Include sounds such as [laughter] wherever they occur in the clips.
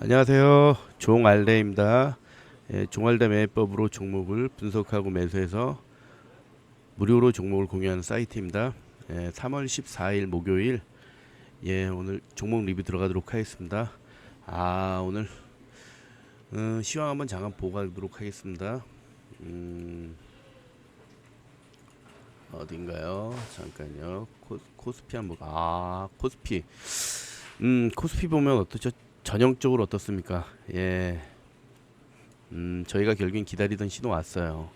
안녕하세요. 종알대입니다. 예, 종알대 매매법으로 종목을 분석하고 매수해서 무료로 종목을 공유하는 사이트입니다. 예, 3월 14일 목요일 예, 오늘 종목 리뷰 들어가도록 하겠습니다. 아, 오늘 음, 시황 한번 잠깐 보고 가도록 하겠습니다. 음, 어딘가요? 잠깐요. 코, 코스피 한번 아, 코스피. 음, 코스피 보면 어떻죠? 전형적으로 어떻습니까? 예. 음, 저희가 결국엔 기다리던 신호 왔어요.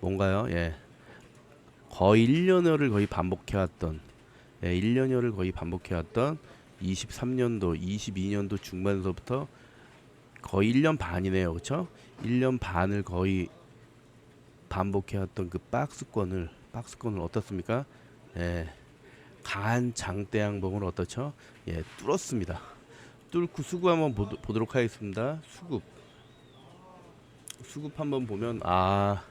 뭔가요? 예. 거의 1년여를 거의 반복해왔던, 예, 1년여를 거의 반복해왔던 23년도, 22년도 중반서부터 거의 1년 반이네요. 그쵸? 1년 반을 거의 반복해왔던 그 박스권을, 박스권을 어떻습니까? 예. 강한 장대 양봉을 어떻죠? 예, 뚫었습니다. 뚫고 수급 한번 보도, 보도록 하겠습니다. 수급. 수급 한번 보면 아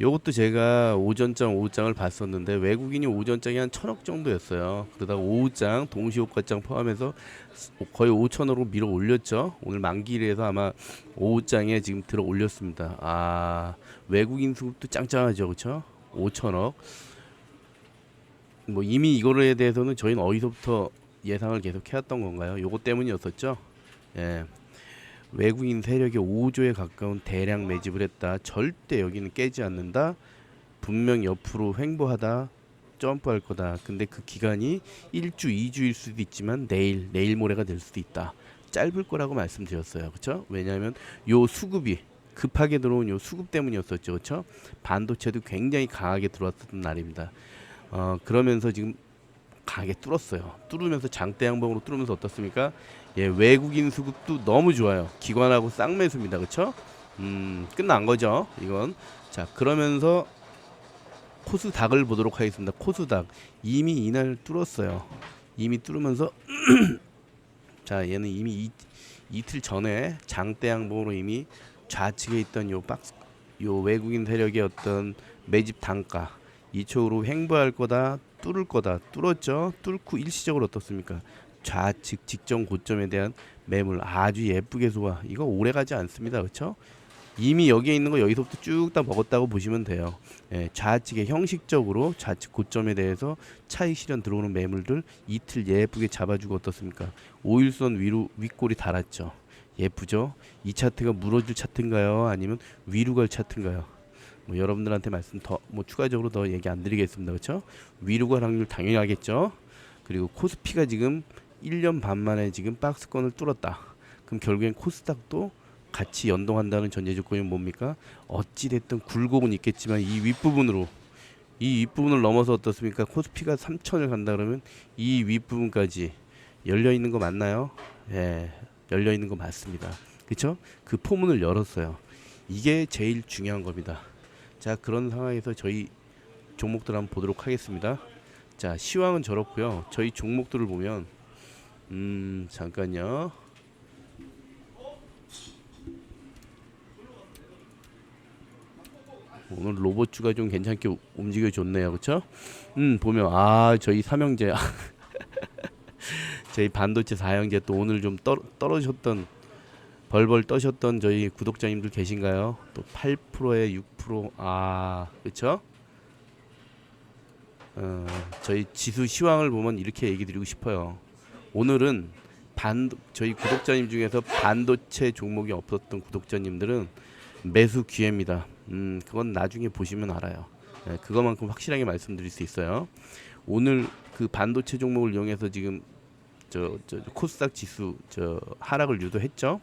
요것도 제가 오전장 오후장을 봤었는데 외국인이 오전장이 한 천억 정도였어요. 그러다가 오후장 동시호가장 포함해서 거의 5천억으로 밀어 올렸죠. 오늘 만기일에서 아마 오후장에 지금 들어 올렸습니다. 아 외국인 수급도 짱짱하죠, 그렇죠? 5천억. 뭐 이미 이거에 대해서는 저희는 어디서부터 예상을 계속 해왔던 건가요? 요것 때문이었었죠. 예. 외국인 세력이 5조에 가까운 대량 매집을 했다. 절대 여기는 깨지 않는다. 분명 옆으로 횡보하다. 점프할 거다. 근데 그 기간이 1주, 2주일 수도 있지만 내일, 내일 모레가 될 수도 있다. 짧을 거라고 말씀드렸어요. 그렇죠? 왜냐하면 요 수급이 급하게 들어온 요 수급 때문이었었죠. 그렇죠? 반도체도 굉장히 강하게 들어왔던 날입니다. 어, 그러면서 지금 강하게 뚫었어요. 뚫으면서 장대 양봉으로 뚫으면서 어떻습니까? 예, 외국인 수급도 너무 좋아요. 기관하고 쌍매수입니다. 그렇죠? 음, 끝난 거죠. 이건. 자, 그러면서 코스닥을 보도록 하겠습니다. 코스닥 이미 이날 뚫었어요. 이미 뚫으면서 [clears throat] 자, 얘는 이미 이, 이틀 전에 장대 양봉으로 이미 좌측에 있던 요 박스 요 외국인 세력의 어떤 매집 단가 이쪽으로 횡보할 거다 뚫을 거다. 뚫었죠? 뚫고 일시적으로 어떻습니까? 좌측 직전 고점에 대한 매물 아주 예쁘게 쏘아 이거 오래 가지 않습니다. 그렇죠? 이미 여기에 있는 거 여기서부터 쭉 다 먹었다고 보시면 돼요. 예, 좌측에 형식적으로 좌측 고점에 대해서 차익 실현 들어오는 매물들 이틀 예쁘게 잡아주고 어떻습니까? 5일선 위로 윗골이 달았죠. 예쁘죠? 이 차트가 무너질 차트인가요? 아니면 위로 갈 차트인가요 뭐 여러분들한테 말씀 더 뭐 추가적으로 더 얘기 안 드리겠습니다. 그렇죠? 위로 갈 확률 당연히 하겠죠. 그리고 코스피가 지금 1년 반 만에 지금 박스권을 뚫었다. 그럼 결국엔 코스닥도 같이 연동한다는 전제 조건이 뭡니까? 어찌 됐든 굴곡은 있겠지만 이 윗부분으로 이 윗부분을 넘어서 어떻습니까? 코스피가 3천을 간다 그러면 이 윗부분까지 열려 있는 거 맞나요? 예. 열려 있는 거 맞습니다. 그렇죠? 그 포문을 열었어요. 이게 제일 중요한 겁니다. 자 그런 상황에서 저희 종목들 한번 보도록 하겠습니다. 자 시황은 저렇고요. 저희 종목들을 보면 음 잠깐요. 오늘 로봇주가 좀 괜찮게 우- 움직여 줬네요. 그렇죠? 음 보면 아 저희 삼형제 [laughs] 저희 반도체 사형제 또 오늘 좀 떨, 떨어졌던 벌벌 떠셨던 저희 구독자님들 계신가요? 또 8%에 6%아 그렇죠? 어, 저희 지수 시황을 보면 이렇게 얘기 드리고 싶어요. 오늘은 반 저희 구독자님 중에서 반도체 종목이 없었던 구독자님들은 매수 기회입니다. 음, 그건 나중에 보시면 알아요. 예, 그거만큼 확실하게 말씀드릴 수 있어요. 오늘 그 반도체 종목을 이용해서 지금 저, 저 코스닥 지수 저 하락을 유도했죠.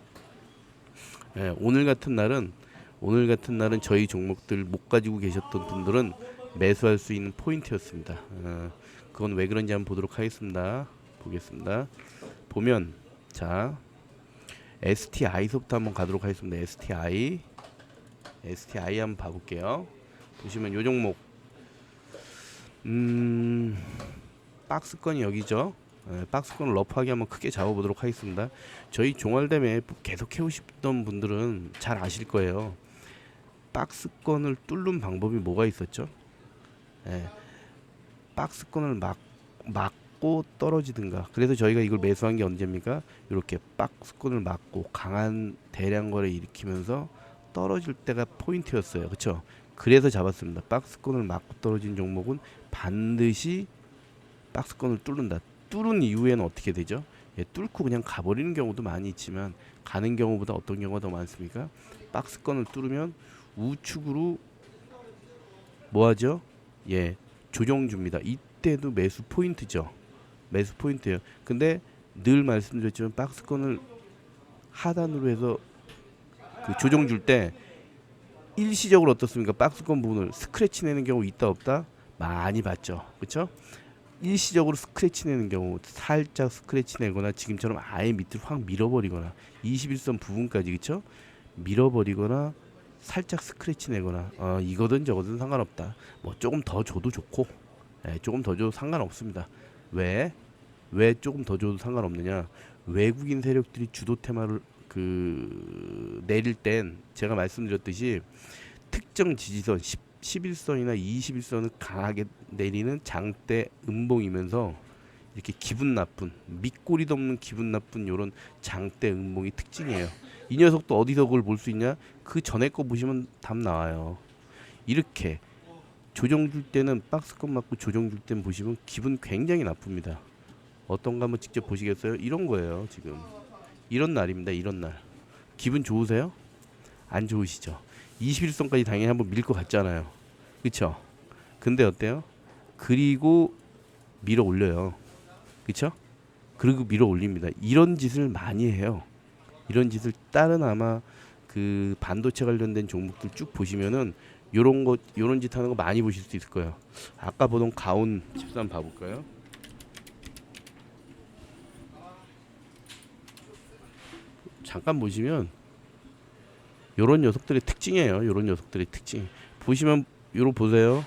예, 오늘 같은 날은 오늘 같은 날은 저희 종목들 못 가지고 계셨던 분들은 매수할 수 있는 포인트였습니다. 어, 그건 왜 그런지 한번 보도록 하겠습니다. 보겠습니다. 보면 자 STI서부터 한번 가도록 하겠습니다. STI STI 한번 봐볼게요. 보시면 요 종목 음 박스권이 여기죠. 예, 박스권을 러프하게 한번 크게 잡아보도록 하겠습니다. 저희 종알대매 계속 해오고 싶던 분들은 잘 아실 거예요. 박스권을 뚫는 방법이 뭐가 있었죠? 예, 박스권을 막, 막 맞고 떨어지든가. 그래서 저희가 이걸 매수한 게 언제입니까? 이렇게 박스권을 맞고 강한 대량 거래 일으키면서 떨어질 때가 포인트였어요. 그렇죠? 그래서 잡았습니다. 박스권을 맞고 떨어진 종목은 반드시 박스권을 뚫는다. 뚫은 이후에는 어떻게 되죠? 예, 뚫고 그냥 가버리는 경우도 많이 있지만 가는 경우보다 어떤 경우가 더 많습니까? 박스권을 뚫으면 우측으로 뭐하죠? 예, 조정 줍니다. 이때도 매수 포인트죠. 매수 포인트예요. 근데 늘 말씀드렸지만 박스권을 하단으로 해서 그 조정 줄 때 일시적으로 어떻습니까? 박스권 부분을 스크래치 내는 경우 있다 없다 많이 봤죠. 그렇죠? 일시적으로 스크래치 내는 경우 살짝 스크래치 내거나 지금처럼 아예 밑으로 확 밀어버리거나 21선 부분까지 그쵸? 밀어버리거나 살짝 스크래치 내거나 어, 이거든 저거든 상관없다. 뭐 조금 더 줘도 좋고 예, 조금 더 줘도 상관없습니다. 왜? 왜 조금 더 줘도 상관없느냐? 외국인 세력들이 주도 테마를 그 내릴 땐 제가 말씀드렸듯이 특정 지지선 10, 11선이나 21선을 강하게 내리는 장대 음봉이면서 이렇게 기분 나쁜 밑꼬리도 없는 기분 나쁜 요런 장대 음봉이 특징이에요. 이 녀석도 어디서 그걸 볼 수 있냐? 그 전에 거 보시면 답 나와요. 이렇게 조정 줄 때는 박스권 맞고 조정 줄 때는 보시면 기분 굉장히 나쁩니다. 어떤가 한번 직접 보시겠어요? 이런 거예요, 지금. 이런 날입니다. 이런 날. 기분 좋으세요? 안 좋으시죠? 21선까지 당연히 한번 밀 것 같잖아요. 그쵸? 근데 어때요? 그리고 밀어 올려요. 그쵸? 그리고 밀어 올립니다. 이런 짓을 많이 해요. 이런 짓을 다른 아마 그 반도체 관련된 종목들 쭉 보시면은 요런 거 요런 짓 하는 거 많이 보실 수 있을 거예요. 아까 보던 가온 13 봐볼까요? 잠깐 보시면 요런 녀석들의 특징이에요. 요런 녀석들의 특징. 보시면 요로 보세요.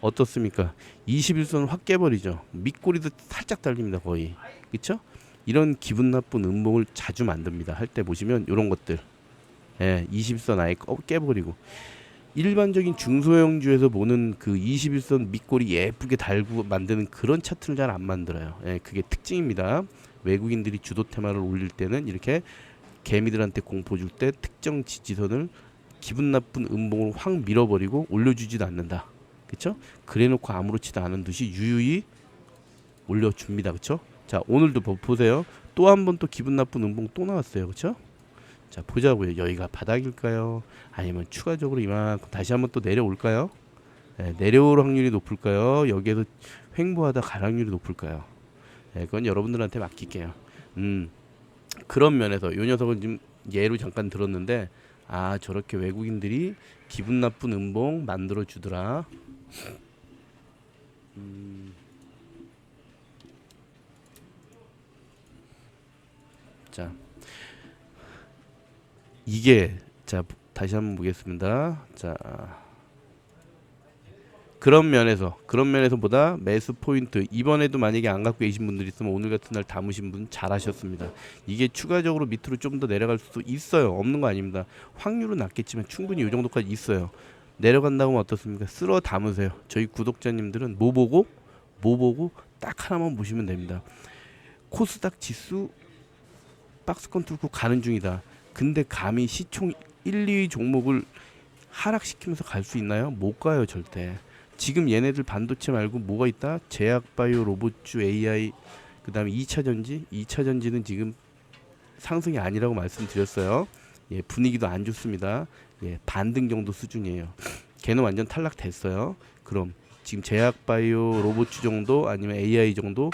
어떻습니까? 21선 확 깨버리죠. 밑꼬리도 살짝 달립니다. 거의. 그쵸? 이런 기분 나쁜 음봉을 자주 만듭니다. 할 때 보시면 요런 것들. 예, 20선 아예 꺼- 깨버리고. 일반적인 중소형주에서 보는 그 21선 밑꼬리 예쁘게 달고 만드는 그런 차트를 잘 안 만들어요. 예, 그게 특징입니다. 외국인들이 주도 테마를 올릴 때는 이렇게 개미들한테 공포 줄 때 특정 지지선을 기분 나쁜 음봉으로 확 밀어버리고 올려주지도 않는다. 그쵸? 그래놓고 아무렇지도 않은 듯이 유유히 올려줍니다. 그쵸? 자 오늘도 보- 보세요. 또 한 번 또 기분 나쁜 음봉 또 나왔어요. 그쵸? 자 보자고요. 여기가 바닥일까요? 아니면 추가적으로 이만큼 다시 한번 또 내려올까요? 네, 내려올 확률이 높을까요? 여기에서 횡보하다 갈 확률이 높을까요? 네, 그건 여러분들한테 맡길게요. 음 그런 면에서 요 녀석은 지금 예로 잠깐 들었는데 아 저렇게 외국인들이 기분 나쁜 음봉 만들어 주더라. 음. 자 이게 자 다시 한번 보겠습니다. 자 그런 면에서 그런 면에서보다 매수 포인트 이번에도 만약에 안 갖고 계신 분들 있으면 오늘 같은 날 담으신 분 잘하셨습니다. 이게 추가적으로 밑으로 좀 더 내려갈 수도 있어요. 없는 거 아닙니다. 확률은 낮겠지만 충분히 이 정도까지 있어요. 내려간다고 어떻습니까? 쓸어 담으세요. 저희 구독자님들은 뭐 보고 뭐 보고 딱 하나만 보시면 됩니다. 코스닥 지수 박스권 뚫고 가는 중이다. 근데 감히 시총 1, 2위 종목을 하락시키면서 갈 수 있나요? 못 가요, 절대. 지금 얘네들 반도체 말고 뭐가 있다? 제약 바이오 로봇주 AI 그 다음에 2차 전지, 2차 전지는 지금 상승이 아니라고 말씀드렸어요. 예, 분위기도 안 좋습니다. 예, 반등 정도 수준이에요. 걔는 완전 탈락됐어요. 그럼 지금 제약 바이오 로봇주 정도 아니면 AI 정도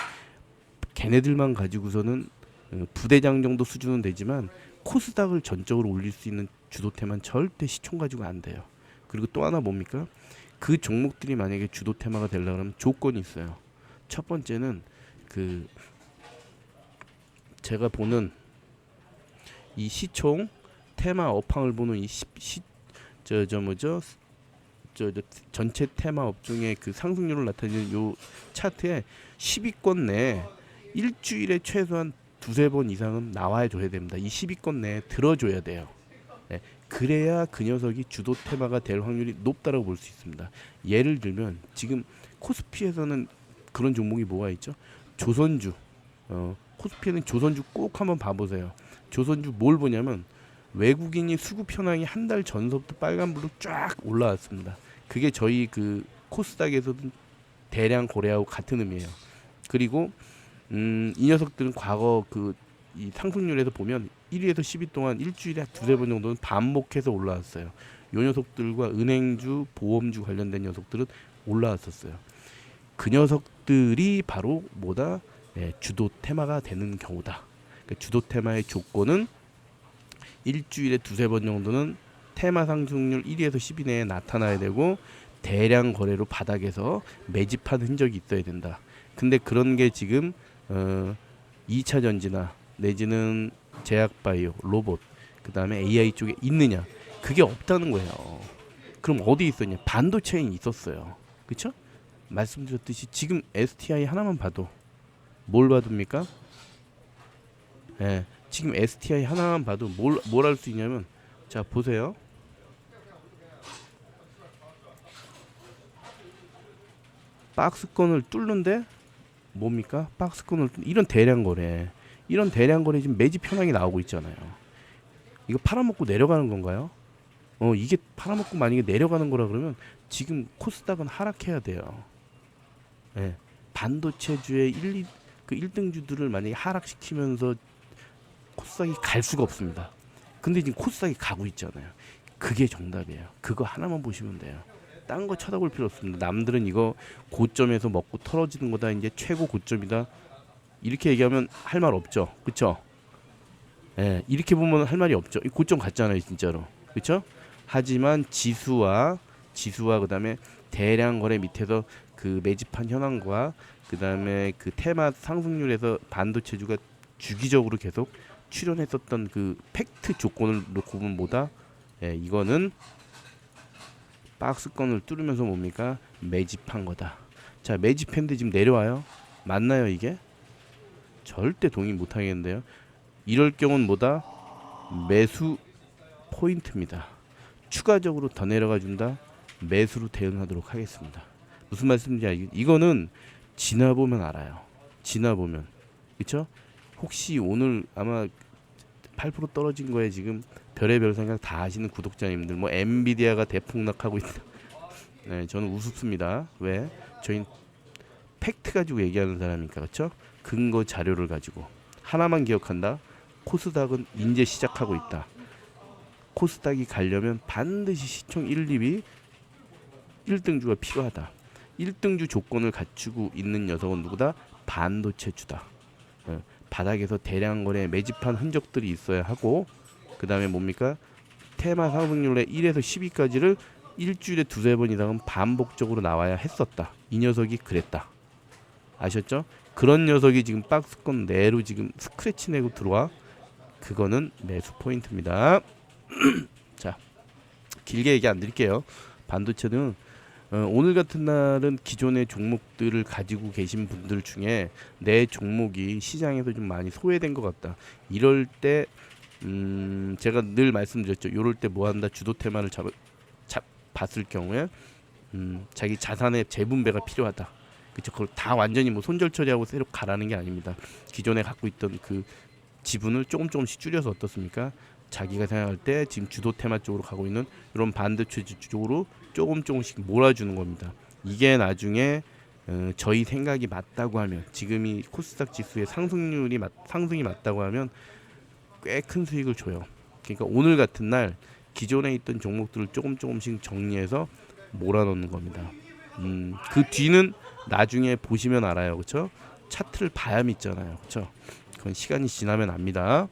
걔네들만 가지고서는 어, 부대장 정도 수준은 되지만 코스닥을 전적으로 올릴 수 있는 주도테만 절대 시총 가지고 안 돼요. 그리고 또 하나 뭡니까? 그 종목들이 만약에 주도 테마가 되려고 하면 조건이 있어요. 첫 번째는 그 제가 보는 이 시총 테마 업황을 보는 이시저 저 뭐죠? 저, 저 전체 테마 업종의 그 상승률을 나타내는 요 차트에 10위권 내에 일주일에 최소한 두세 번 이상은 나와야 줘야 됩니다. 이 10위권 내에 들어줘야 돼요. 네, 그래야 그 녀석이 주도 테마가 될 확률이 높다라고 볼 수 있습니다. 예를 들면 지금 코스피에서는 그런 종목이 뭐가 있죠? 조선주. 어, 코스피는 조선주 꼭 한번 봐보세요. 조선주 뭘 보냐면 외국인이 수급 현황이 한 달 전서부터 빨간불로 쫙 올라왔습니다. 그게 저희 그 코스닥에서도 대량 거래하고 같은 의미예요. 그리고 음, 이 녀석들은 과거 그 이 상승률에서 보면 1위에서 10위 동안 일주일에 두세 번 정도는 반복해서 올라왔어요. 요 녀석들과 은행주, 보험주 관련된 녀석들은 올라왔었어요. 그 녀석들이 바로 뭐다? 예, 주도 테마가 되는 경우다. 그 주도 테마의 조건은 일주일에 두세 번 정도는 테마 상승률 1위에서 10위 내에 나타나야 되고 대량 거래로 바닥에서 매집한 흔적이 있어야 된다. 근데 그런 게 지금 어 2차 전지나 내지는 제약바이오, 로봇, 그 다음에 AI 쪽에 있느냐? 그게 없다는 거예요. 그럼 어디 있었냐? 반도체에 있었어요. 그렇죠? 말씀드렸듯이 지금 STI 하나만 봐도 뭘 봐둡니까? 예. 지금 STI 하나만 봐도 뭘 뭘 할 수 있냐면 자, 보세요. 박스권을 뚫는데 뭡니까? 박스권을 뚫- 이런 대량 거래. 이런 대량 거래 지금 매집 현황이 나오고 있잖아요. 이거 팔아먹고 내려가는 건가요? 어 이게 팔아먹고 만약에 내려가는 거라 그러면 지금 코스닥은 하락해야 돼요. 예. 반도체주의 1, 2, 그 1등주들을 만약에 하락시키면서 코스닥이 갈 수가 없습니다. 근데 지금 코스닥이 가고 있잖아요. 그게 정답이에요. 그거 하나만 보시면 돼요. 딴 거 쳐다볼 필요 없습니다. 남들은 이거 고점에서 먹고 털어지는 거다. 이제 최고 고점이다. 이렇게 얘기하면 할 말 없죠. 그렇죠? 예, 이렇게 보면 할 말이 없죠. 이 고점 같잖아요, 진짜로. 그렇죠? 하지만 지수와 지수와 그다음에 대량 거래 밑에서 그 매집한 현황과 그다음에 그 테마 상승률에서 반도체주가 주기적으로 계속 출현했었던 그 팩트 조건을 놓고 보면 뭐다? 예, 이거는 박스권을 뚫으면서 뭡니까? 매집한 거다. 자, 매집했는데 지금 내려와요. 맞나요, 이게? 절대 동의 못 하겠는데요. 이럴 경우는 뭐다? 매수 포인트입니다. 추가적으로 더 내려가 준다. 매수로 대응하도록 하겠습니다. 무슨 말씀인지 알겠? 이거는 지나 보면 알아요. 지나 보면. 그렇죠? 혹시 오늘 아마 8% 떨어진 거에 지금 별의별 생각 다 하시는 구독자님들 뭐 엔비디아가 대폭락하고 있다. [laughs] 네, 저는 우습습니다. 왜? 저희 팩트 가지고 얘기하는 사람이니까 그렇죠? 근거 자료를 가지고 하나만 기억한다. 코스닥은 이제 시작하고 있다. 코스닥이 가려면 반드시 시총 1, 2위 1등주가 필요하다. 1등주 조건을 갖추고 있는 녀석은 누구다? 반도체주다. 어, 바닥에서 대량 거래 매집한 흔적들이 있어야 하고 그 다음에 뭡니까? 테마 상승률의 1에서 10위까지를 일주일에 두세 번 이상은 반복적으로 나와야 했었다. 이 녀석이 그랬다. 아셨죠? 그런 녀석이 지금 박스권 내로 지금 스크래치 내고 들어와. 그거는 매수 포인트입니다. [clears throat] 자, 길게 얘기 안 드릴게요. 반도체는 어, 오늘 같은 날은 기존의 종목들을 가지고 계신 분들 중에 내 종목이 시장에서 좀 많이 소외된 것 같다. 이럴 때 음, 제가 늘 말씀드렸죠. 이럴 때 뭐 한다? 주도 테마를 잡, 잡 봤을 경우에 음, 자기 자산의 재분배가 필요하다. 그렇죠. 그걸 다 완전히 뭐 손절 처리하고 새로 가라는 게 아닙니다. 기존에 갖고 있던 그 지분을 조금 조금씩 줄여서 어떻습니까? 자기가 생각할 때 지금 주도 테마 쪽으로 가고 있는 이런 반도체 쪽으로 조금 조금씩 몰아주는 겁니다. 이게 나중에 어, 저희 생각이 맞다고 하면 지금이 코스닥 지수의 상승률이 맞, 상승이 맞다고 하면 꽤 큰 수익을 줘요. 그러니까 오늘 같은 날 기존에 있던 종목들을 조금 조금씩 정리해서 몰아넣는 겁니다. 음, 그 뒤는 나중에 보시면 알아요, 그렇죠? 차트를 봐야 믿잖아요, 그렇죠? 그건 시간이 지나면 압니다.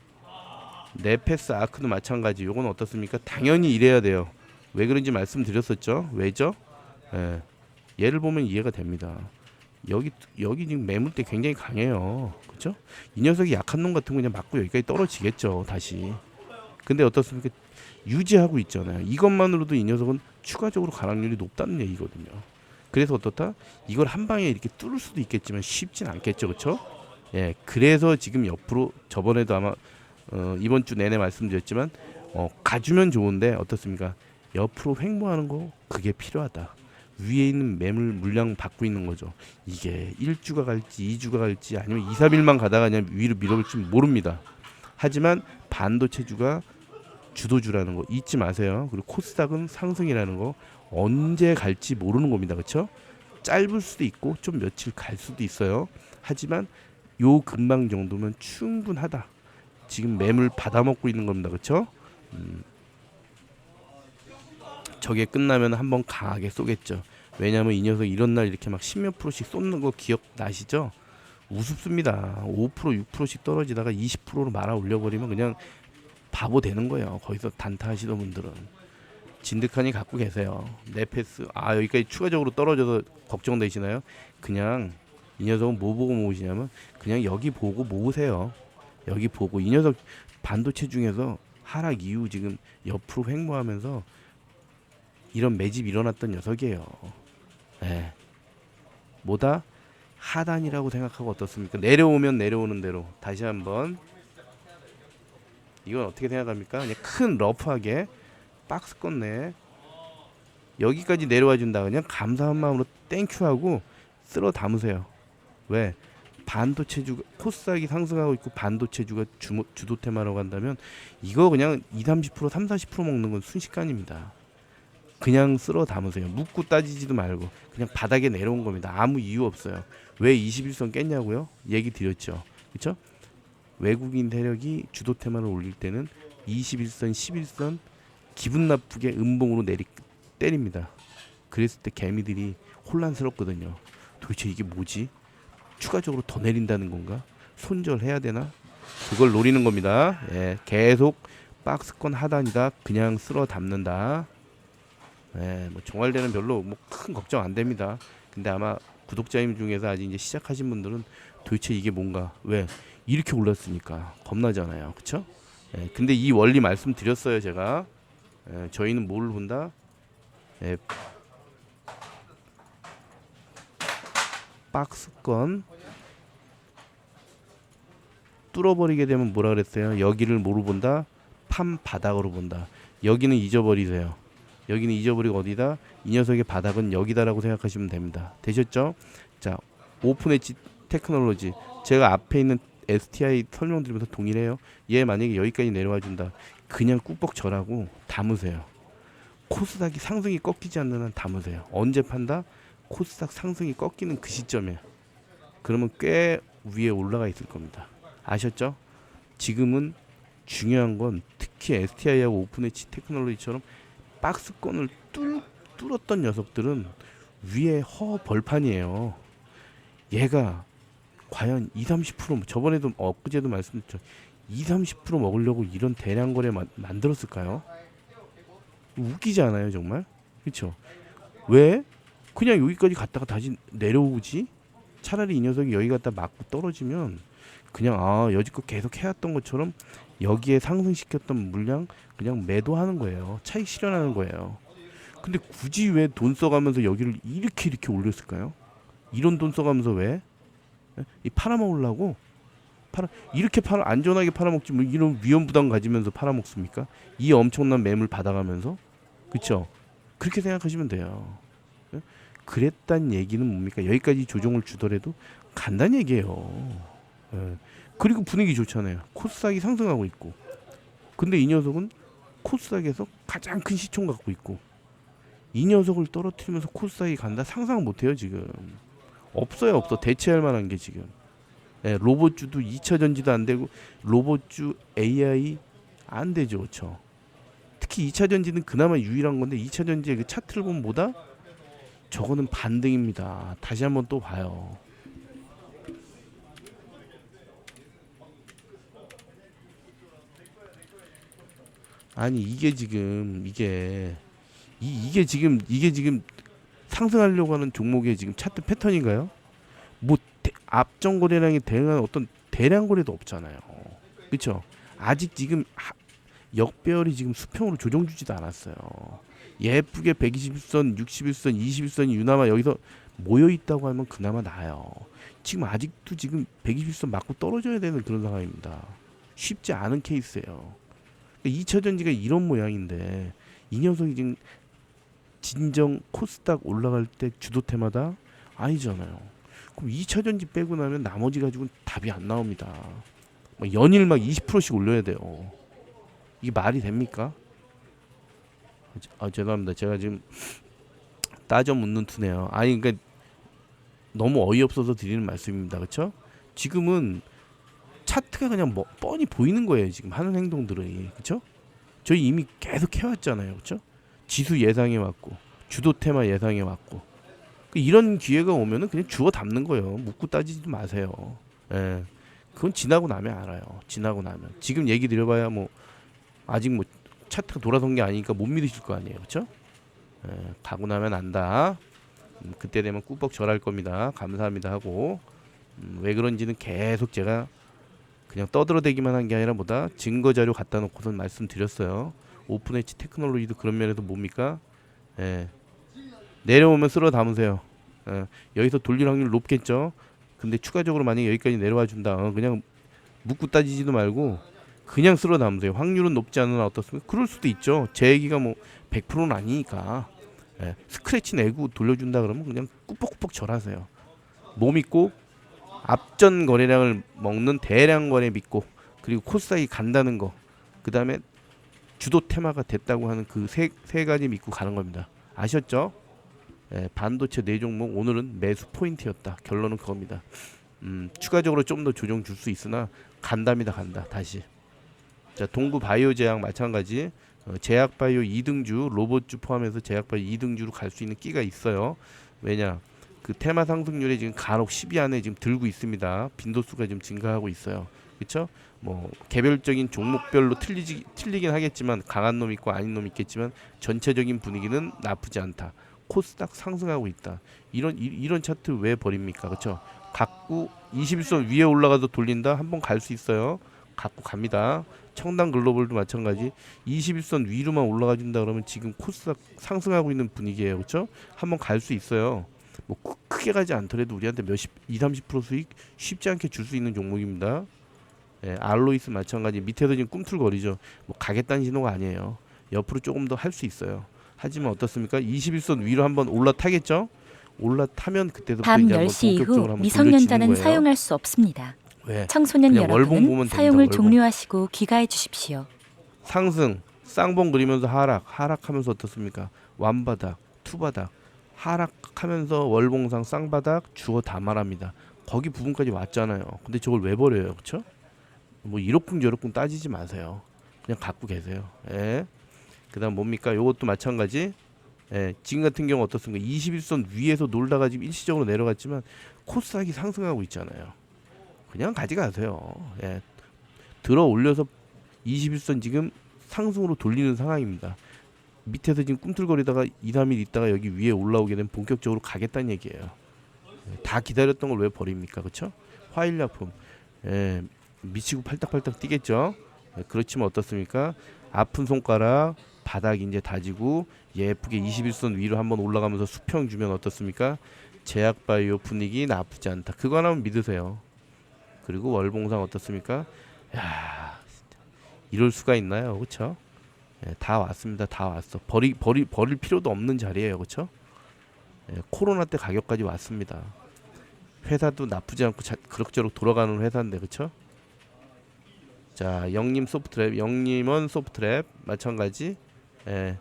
네페스 아크도 마찬가지. 요건 어떻습니까? 당연히 이래야 돼요. 왜 그런지 말씀드렸었죠. 왜죠? 예. 얘를 보면 이해가 됩니다. 여기 여기 지금 매물대 굉장히 강해요. 그렇죠? 이 녀석이 약한 놈 같은 거 그냥 맞고 여기까지 떨어지겠죠. 다시. 근데 어떻습니까? 유지하고 있잖아요. 이것만으로도 이 녀석은 추가적으로 가락률이 높다는 얘기거든요. 그래서 어떻다? 이걸 한 방에 이렇게 뚫을 수도 있겠지만 쉽진 않겠죠. 그렇죠? 예. 그래서 지금 옆으로 저번에도 아마 어, 이번 주 내내 말씀드렸지만 어, 가주면 좋은데 어떻습니까? 옆으로 횡보하는 거 그게 필요하다. 위에 있는 매물 물량 받고 있는 거죠. 이게 1주가 갈지 2주가 갈지 아니면 2, 3일만 가다가 그냥 위로 밀어볼지 모릅니다. 하지만 반도체주가 주도주라는 거 잊지 마세요. 그리고 코스닥은 상승이라는 거 언제 갈지 모르는 겁니다. 그렇죠? 짧을 수도 있고 좀 며칠 갈 수도 있어요. 하지만 요 근방 정도면 충분하다. 지금 매물 받아먹고 있는 겁니다. 그렇죠? 음. 저게 끝나면 한번 강하게 쏘겠죠. 왜냐하면 이 녀석 이런 날 이렇게 막 십몇 프로씩 쏟는 거 기억 나시죠? 우습습니다. 5% 6%씩 떨어지다가 20%로 말아 올려버리면 그냥 바보 되는 거예요. 거기서 단타하시던 분들은 진득하니 갖고 계세요. 네페스 아 여기까지 추가적으로 떨어져서 걱정되시나요? 그냥 이 녀석은 뭐 보고 모으시냐면 그냥 여기 보고 모으세요. 여기 보고 이 녀석 반도체 중에서 하락 이후 지금 옆으로 횡보하면서 이런 매집 일어났던 녀석이에요. 예. 뭐다? 하단이라고 생각하고 어떻습니까? 내려오면 내려오는 대로 다시 한번 이건 어떻게 생각합니까? 그냥 큰 러프하게 박스권 내 여기까지 내려와 준다 그냥 감사한 마음으로 땡큐하고 쓸어 담으세요. 왜? 반도체주 코스닥이 상승하고 있고 반도체주가 주, 주도 테마라고 한다면 이거 그냥 2, 30% 3, 40% 먹는 건 순식간입니다. 그냥 쓸어 담으세요. 묻고 따지지도 말고 그냥 바닥에 내려온 겁니다. 아무 이유 없어요. 왜 21선 깼냐고요? 얘기 드렸죠. 그렇죠? 외국인 세력이 주도 테마를 올릴 때는 21선, 11선 기분 나쁘게 음봉으로 내리 때립니다. 그랬을 때 개미들이 혼란스럽거든요. 도대체 이게 뭐지? 추가적으로 더 내린다는 건가? 손절해야 되나? 그걸 노리는 겁니다. 예, 계속 박스권 하단이다. 그냥 쓸어 담는다. 예, 뭐 종알되는 별로 뭐 큰 걱정 안 됩니다. 근데 아마 구독자님 중에서 아직 이제 시작하신 분들은 도대체 이게 뭔가 왜 이렇게 올랐으니까 겁나잖아요, 그렇죠? 예, 근데 이 원리 말씀드렸어요, 제가. 예, 저희는 뭘 본다? 예, 박스권 뚫어버리게 되면 뭐라 그랬어요? 여기를 뭐로 본다? 판 바닥으로 본다. 여기는 잊어버리세요. 여기는 잊어버리고 어디다? 이 녀석의 바닥은 여기다라고 생각하시면 됩니다. 되셨죠? 자, 오픈 엣지 테크놀로지. 제가 앞에 있는 STI 설명드리면서 동일해요. 얘 만약에 여기까지 내려와 준다. 그냥 꾹뻑 절하고 담으세요. 코스닥이 상승이 꺾이지 않는 한 담으세요. 언제 판다? 코스닥 상승이 꺾이는 그 시점에. 그러면 꽤 위에 올라가 있을 겁니다. 아셨죠? 지금은 중요한 건 특히 STI하고 오픈엣지 테크놀로지처럼 박스권을 뚫, 뚫었던 녀석들은 위에 허 벌판이에요. 얘가 과연 2, 30% 저번에도 엊그제도 말씀드렸죠. 2, 30% 먹으려고 이런 대량 거래 마, 만들었을까요? 웃기지 않아요, 정말? 그렇죠? 왜? 그냥 여기까지 갔다가 다시 내려오지? 차라리 이 녀석이 여기 갔다 맞고 떨어지면 그냥 아 여지껏 계속 해왔던 것처럼 여기에 상승시켰던 물량 그냥 매도하는 거예요. 차익 실현하는 거예요. 근데 굳이 왜 돈 써가면서 여기를 이렇게 이렇게 올렸을까요? 이런 돈 써가면서 왜? 예? 이 팔아먹으려고? 팔아 이렇게 팔아 안전하게 팔아먹지 뭐 이런 위험 부담 가지면서 팔아먹습니까? 이 엄청난 매물 받아가면서 그렇죠? 그렇게 생각하시면 돼요. 예? 그랬단 얘기는 뭡니까? 여기까지 조정을 주더라도 간단 얘기예요. 예. 그리고 분위기 좋잖아요. 코스닥이 상승하고 있고. 근데 이 녀석은 코스닥에서 가장 큰 시총 갖고 있고 이 녀석을 떨어뜨리면서 코스닥이 간다 상상 못 해요 지금 없어요 없어 대체할 만한 게 지금 예, 로봇주도 2차 전지도 안 되고 로봇주 AI 안 되죠 그렇죠 특히 2차 전지는 그나마 유일한 건데 2차 전지의 그 차트를 보면 뭐다? 저거는 반등입니다. 다시 한번 또 봐요. 아니 이게 지금 이게 이, 이게 지금 이게 지금 상승하려고 하는 종목의 지금 차트 패턴인가요? 뭐 대, 앞전 거래량이 대응하는 어떤 대량 거래도 없잖아요. 그렇죠? 아직 지금 하, 역배열이 지금 수평으로 조정 주지도 않았어요. 예쁘게 121선, 61선, 21선이 유나마 여기서 모여 있다고 하면 그나마 나아요. 지금 아직도 지금 121선 맞고 떨어져야 되는 그런 상황입니다. 쉽지 않은 케이스예요. 2차 전지가 이런 모양인데 이 녀석이 지금 진정 코스닥 올라갈 때 주도태마다 아니잖아요. 그럼 2차 전지 빼고 나면 나머지 가지고는 답이 안 나옵니다. 막 연일 막 20%씩 올려야 돼요. 이게 말이 됩니까? 아, 죄송합니다. 제가 지금 따져 묻는 투네요. 아니 그러니까 너무 어이없어서 드리는 말씀입니다. 그렇죠? 지금은 차트가 그냥 뭐 뻔히 보이는 거예요. 지금 하는 행동들이 그렇죠? 저희 이미 계속 해왔잖아요. 그렇죠? 지수 예상해 왔고 주도 테마 예상해 왔고 그 이런 기회가 오면은 그냥 주워 담는 거예요. 묻고 따지지 마세요. 예. 그건 지나고 나면 알아요. 지나고 나면 지금 얘기 드려봐야 뭐 아직 뭐 차트가 돌아선 게 아니니까 못 믿으실 거 아니에요. 그렇죠? 예, 가고 나면 안다. 음, 그때 되면 꾸벅 절할 겁니다. 감사합니다 하고 음, 왜 그런지는 계속 제가 그냥 떠들어대기만 한 게 아니라 뭐다 증거 자료 갖다 놓고선 말씀드렸어요. 오픈 엣지 테크놀로지도 그런 면에서 뭡니까? 예. 내려오면 쓸어 담으세요. 예. 여기서 돌릴 확률 높겠죠. 근데 추가적으로 만약에 여기까지 내려와 준다. 어, 그냥 묻고 따지지도 말고 그냥 쓸어 담으세요. 확률은 높지 않으나 어떻습니까? 그럴 수도 있죠. 제 얘기가 뭐 100%는 아니니까. 예. 스크래치 내고 돌려준다 그러면 그냥 꾸벅꾸벅 절하세요. 뭐 믿고 앞전 거래량을 먹는 대량 거래 믿고 그리고 코스닥이 간다는 거. 그 다음에 주도 테마가 됐다고 하는 그 세 세 가지 믿고 가는 겁니다. 아셨죠? 예, 반도체 네 종목 오늘은 매수 포인트였다. 결론은 그겁니다. 음, 추가적으로 좀 더 조정 줄 수 있으나 간답니다. 간다. 다시. 자, 동부 바이오 제약 마찬가지. 어, 제약 바이오 2등주, 로봇주 포함해서 제약 바이오 2등주로 갈 수 있는 끼가 있어요. 왜냐? 그 테마 상승률이 지금 간혹 10위 안에 지금 들고 있습니다. 빈도수가 좀 증가하고 있어요. 그렇죠? 뭐 개별적인 종목별로 틀리지 틀리긴 하겠지만 강한 놈 있고 아닌 놈 있겠지만 전체적인 분위기는 나쁘지 않다. 코스닥 상승하고 있다. 이런 이, 이런 차트 왜 버립니까? 그렇죠? 갖고 21선 위에 올라가서 돌린다. 한번 갈 수 있어요. 갖고 갑니다. 청담 글로벌도 마찬가지. 21선 위로만 올라가 준다 그러면 지금 코스닥 상승하고 있는 분위기예요. 그렇죠? 한번 갈 수 있어요. 뭐 크- 크게 가지 않더라도 우리한테 몇십 2, 30% 수익 쉽지 않게 줄 수 있는 종목입니다. 예, 알로이스 마찬가지 밑에서 지금 꿈틀거리죠. 뭐 가겠다는 신호가 아니에요. 옆으로 조금 더 할 수 있어요. 하지만 어떻습니까? 21선 위로 한번 올라타겠죠? 올라타면 그때부터 밤 이제 한번 10시 본격적으로 이후 미성년자는. 사용할 수 없습니다. 왜? 청소년 그냥 월봉 보면 여러분은 됩니다, 사용을 월봉. 종료하시고 귀가해 주십시오. 상승, 쌍봉 그리면서 하락, 하락하면서 어떻습니까? 완바닥, 투바닥, 하락하면서 월봉상 쌍바닥 주어 다 말합니다. 거기 부분까지 왔잖아요. 근데 저걸 왜 버려요, 그렇죠? 뭐 이러쿵저러쿵 따지지 마세요. 그냥 갖고 계세요. 예. 그 다음 뭡니까? 요것도 마찬가지. 예, 지금 같은 경우 어떻습니까? 21선 위에서 놀다가 지금 일시적으로 내려갔지만 코스닥이 상승하고 있잖아요. 그냥 가져가세요. 예. 들어 올려서 21선 지금 상승으로 돌리는 상황입니다. 밑에서 지금 꿈틀거리다가 2, 3일 있다가 여기 위에 올라오게 되면 본격적으로 가겠다는 얘기예요. 예, 다 기다렸던 걸 왜 버립니까? 그렇죠? 화일약품 예, 미치고 팔딱팔딱 뛰겠죠. 예, 그렇지만 어떻습니까? 아픈 손가락 바닥 이제 다지고 예쁘게 21선 위로 한번 올라가면서 수평 주면 어떻습니까? 제약 바이오 분위기 나쁘지 않다. 그거 하나만 믿으세요. 그리고 월봉상 어떻습니까? 야, 이럴 수가 있나요? 그렇죠? 예, 다 왔습니다. 다 왔어. 버리 버리 버릴 필요도 없는 자리예요. 그렇죠? 예, 코로나 때 가격까지 왔습니다. 회사도 나쁘지 않고 자, 그럭저럭 돌아가는 회사인데 그렇죠? 자, 영림 소프트랩, 영림원 소프트랩 마찬가지. 예.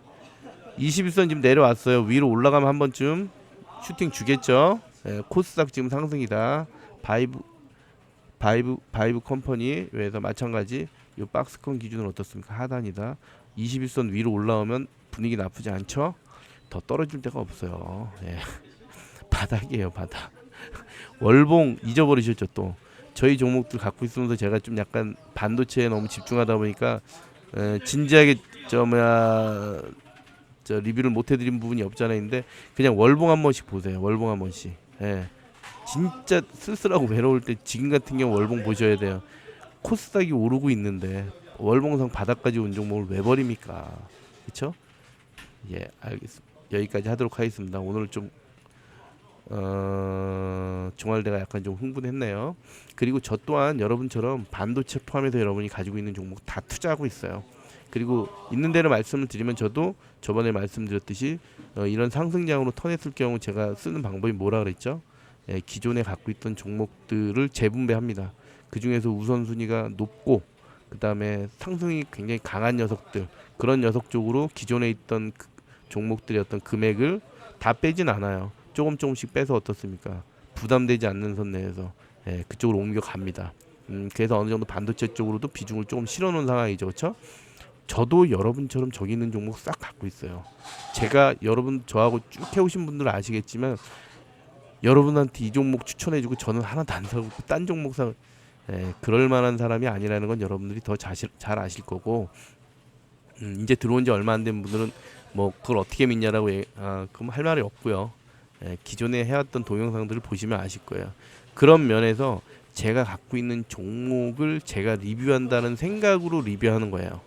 21선 지금 내려왔어요. 위로 올라가면 한 번쯤 슈팅 주겠죠. 예, 코스닥 지금 상승이다. 바이브 바이브 바이브 컴퍼니 외에서 마찬가지 요 박스콘 기준은 어떻습니까? 하단이다. 21선 위로 올라오면 분위기 나쁘지 않죠? 더 떨어질 데가 없어요. 예. [laughs] 바닥이에요, 바닥. [laughs] 월봉 잊어버리셨죠, 또. 저희 종목들 갖고 있으면서 제가 좀 약간 반도체에 너무 집중하다 보니까 에, 진지하게 저 뭐야 저 리뷰를 못 해드린 부분이 없잖아요. 근데 그냥 월봉 한 번씩 보세요. 월봉 한 번씩. 예. 진짜 쓸쓸하고 외로울 때 지금 같은 경우 월봉 보셔야 돼요. 코스닥이 오르고 있는데 월봉상 바닥까지 온 종목을 왜 버립니까? 그렇죠? 예, 알겠습니다. 여기까지 하도록 하겠습니다. 오늘 좀 어, 종알대가 약간 좀 흥분했네요. 그리고 저 또한 여러분처럼 반도체 포함해서 여러분이 가지고 있는 종목 다 투자하고 있어요. 그리고 있는 대로 말씀을 드리면 저도 저번에 말씀드렸듯이 어, 이런 상승장으로 턴했을 경우 제가 쓰는 방법이 뭐라 그랬죠? 예, 기존에 갖고 있던 종목들을 재분배합니다. 그 중에서 우선순위가 높고 그 다음에 상승이 굉장히 강한 녀석들 그런 녀석 쪽으로 기존에 있던 그 종목들의 어떤 금액을 다 빼진 않아요. 조금 조금씩 빼서 어떻습니까? 부담되지 않는 선 내에서 예, 그쪽으로 옮겨갑니다. 음, 그래서 어느 정도 반도체 쪽으로도 비중을 조금 실어놓은 상황이죠, 그렇죠? 저도 여러분처럼 저기 있는 종목 싹 갖고 있어요. 제가 여러분 저하고 쭉 해오신 분들은 아시겠지만 여러분한테 이 종목 추천해주고 저는 하나도 안 사고 딴 종목 사 예, 그럴 만한 사람이 아니라는 건 여러분들이 더 자실, 잘 아실 거고 음, 이제 들어온 지 얼마 안 된 분들은 뭐 그걸 어떻게 믿냐라고 얘- 아, 그럼 할 말이 없고요. 예, 기존에 해왔던 동영상들을 보시면 아실 거예요. 그런 면에서 제가 갖고 있는 종목을 제가 리뷰한다는 생각으로 리뷰하는 거예요.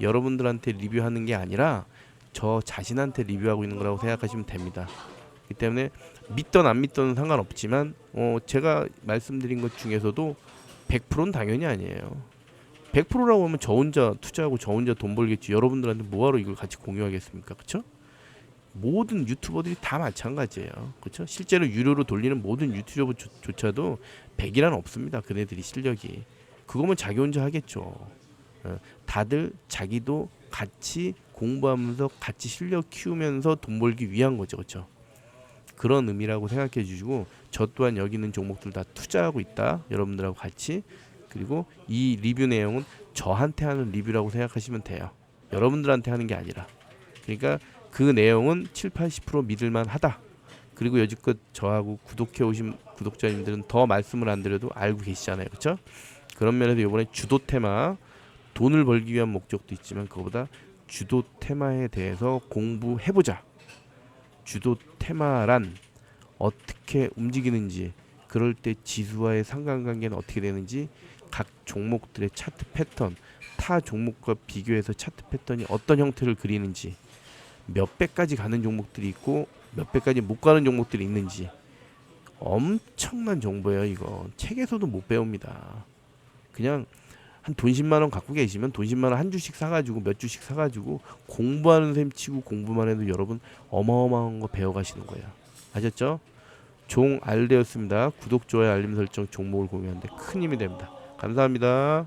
여러분들한테 리뷰하는 게 아니라 저 자신한테 리뷰하고 있는 거라고 생각하시면 됩니다. 그렇기 때문에 믿던 안 믿던 상관없지만 어 제가 말씀드린 것 중에서도 100%는 당연히 아니에요. 100%라고 하면 저 혼자 투자하고 저 혼자 돈 벌겠지. 여러분들한테 뭐하러 이걸 같이 공유하겠습니까? 그렇죠? 모든 유튜버들이 다 마찬가지예요. 그렇죠? 실제로 유료로 돌리는 모든 유튜버조차도 100이란 없습니다. 그네들이 실력이. 그거면 자기 혼자 하겠죠. 어, 다들 자기도 같이 공부하면서 같이 실력 키우면서 돈 벌기 위한 거죠. 그렇죠? 그런 의미라고 생각해 주시고 저 또한 여기 있는 종목들 다 투자하고 있다. 여러분들하고 같이 그리고 이 리뷰 내용은 저한테 하는 리뷰라고 생각하시면 돼요. 여러분들한테 하는 게 아니라. 그러니까 그 내용은 7, 80% 믿을만 하다. 그리고 여지껏 저하고 구독해 오신 구독자님들은 더 말씀을 안 드려도 알고 계시잖아요. 그렇죠? 그런 면에서 이번에 주도 테마 돈을 벌기 위한 목적도 있지만 그거보다 주도 테마에 대해서 공부해 보자. 주도 테마란 어떻게 움직이는지 그럴 때 지수와의 상관관계는 어떻게 되는지 각 종목들의 차트 패턴 타 종목과 비교해서 차트 패턴이 어떤 형태를 그리는지 몇 배까지 가는 종목들이 있고 몇 배까지 못 가는 종목들이 있는지 엄청난 정보예요 이거. 책에서도 못 배웁니다. 그냥 한 돈 10만 원 갖고 계시면 돈 10만 원 한 주씩 사가지고 몇 주씩 사가지고 공부하는 셈 치고 공부만 해도 여러분 어마어마한 거 배워가시는 거예요. 아셨죠? 종 알되었습니다. 구독 좋아요 알림 설정 종목을 공유하는데 큰 힘이 됩니다. 감사합니다